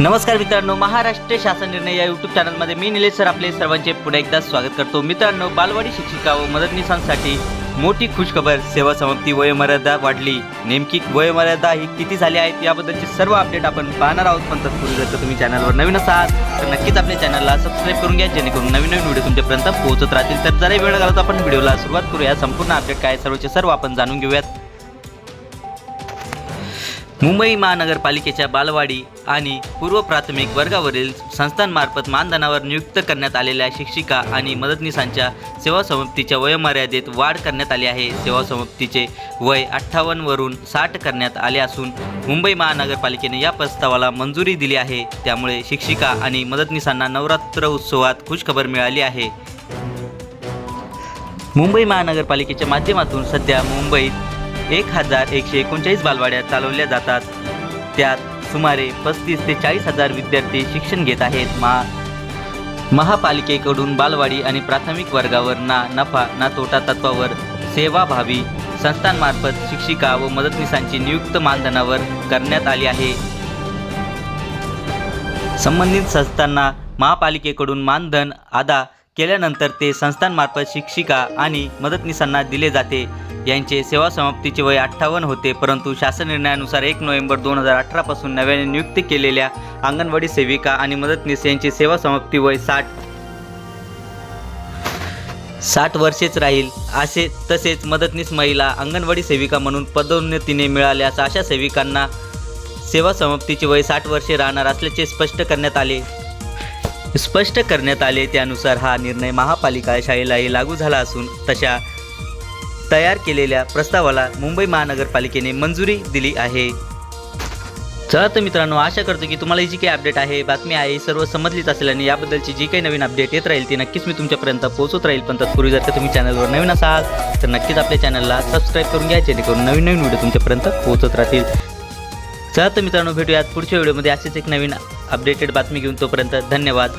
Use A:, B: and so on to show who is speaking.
A: नमस्कार मित्रांनो महाराष्ट्र शासन निर्णय या युट्यूब चॅनलमध्ये मी निलेश सर आपले सर्वांचे पुन्हा एकदा स्वागत करतो. मित्रांनो बालवाडी शिक्षिका व मदतनीसांसाठी मोठी खुशखबर सेवा समाप्ती वयोमर्यादा वाढली. नेमकी वयोमर्यादा ही किती झाली आहेत याबद्दलचे सर्व अपडेट आपण पाहणार आहोत. पण तत्पूर्वी जर का तुम्ही चॅनलवर नवीन असाल तर नक्कीच आपल्या चॅनलला सबस्क्राईब करून घ्या जेणेकरून नवीन नवीन व्हिडिओ तुमच्यापर्यंत पोहोचत राहतील. तर जरा वेळ घालत आपण व्हिडिओला सुरुवात करूया. संपूर्ण अपडेट काय सर्वचे सर्व आपण जाणून घेऊयात. मुंबई महानगरपालिकेच्या बालवाडी आणि पूर्व प्राथमिक वर्गावरील संस्थांमार्फत मानधनावर नियुक्त करण्यात आलेल्या शिक्षिका आणि मदतनीसांच्या सेवा समाप्तीच्या वयोमर्यादेत वाढ करण्यात आली आहे. सेवा समाप्तीचे वय अठ्ठावन्नवरून साठ करण्यात आले असून मुंबई महानगरपालिकेने या प्रस्तावाला मंजुरी दिली आहे. त्यामुळे शिक्षिका आणि मदतनीसांना नवरात्र उत्सवात खुशखबर मिळाली आहे. मुंबई महानगरपालिकेच्या माध्यमातून सध्या मुंबईत एक हजार एकशे एकोणचाळीस बालवाड्या चालवल्या जातात. त्यात सुमारे पस्तीस ते चाळीस हजार विद्यार्थी शिक्षण घेत आहेत. मा महापालिकेकडून बालवाडी आणि प्राथमिक वर्गावर ना नफा ना तोटा तत्वावर सेवाभावी संस्थांमार्फत शिक्षिका व मदतनीसांची नियुक्त मानधनावर करण्यात आली आहे. संबंधित संस्थांना महापालिकेकडून मानधन आदा केल्यानंतर ते संस्थांमार्फत शिक्षिका आणि मदतनीसांना दिले जाते. यांचे सेवा समाप्तीचे वय अठ्ठावन्न होते परंतु शासन निर्णयानुसार एक नोव्हेंबर दोन हजार अठरापासून नव्याने नियुक्ती केलेल्या अंगणवाडी सेविका आणि मदतनीस यांचे सेवा समाप्ती वय साठ साठ वर्षेच राहील. असे तसेच मदतनीस महिला अंगणवाडी सेविका म्हणून पदोन्नतीने मिळाल्यास अशा सेविकांना सेवा समाप्तीचे वय साठ वर्षे राहणार असल्याचे स्पष्ट करण्यात आले. स्पष्ट करण्यात आले. त्यानुसार हा निर्णय महापालिका शाळेलाही लागू झाला असून तशा तयार केलेल्या प्रस्तावाला मुंबई महानगरपालिकेने मंजुरी दिली आहे. चला तर मित्रांनो आशा करतो की तुम्हाला ही जी काही अपडेट आहे बातमी आहे सर्व समजलीच असेल आणि याबद्दलची जी काही नवीन अपडेट येत राहील ती नक्कीच मी तुमच्यापर्यंत पोहोचत राहील. पण तत्पूर्वी जर का तुम्ही चॅनलवर नवीन असाल तर नक्कीच आपल्या चॅनलला सबस्क्राईब करून घ्या जेणेकरून नवीन नवीन व्हिडिओ तुमच्यापर्यंत पोहोचत राहतील. चला तर मित्रांनो भेटूयात पुढच्या व्हिडिओमध्ये. असेच एक नवीन अपडेटेड बातमी घेऊन तोपर्यंत धन्यवाद.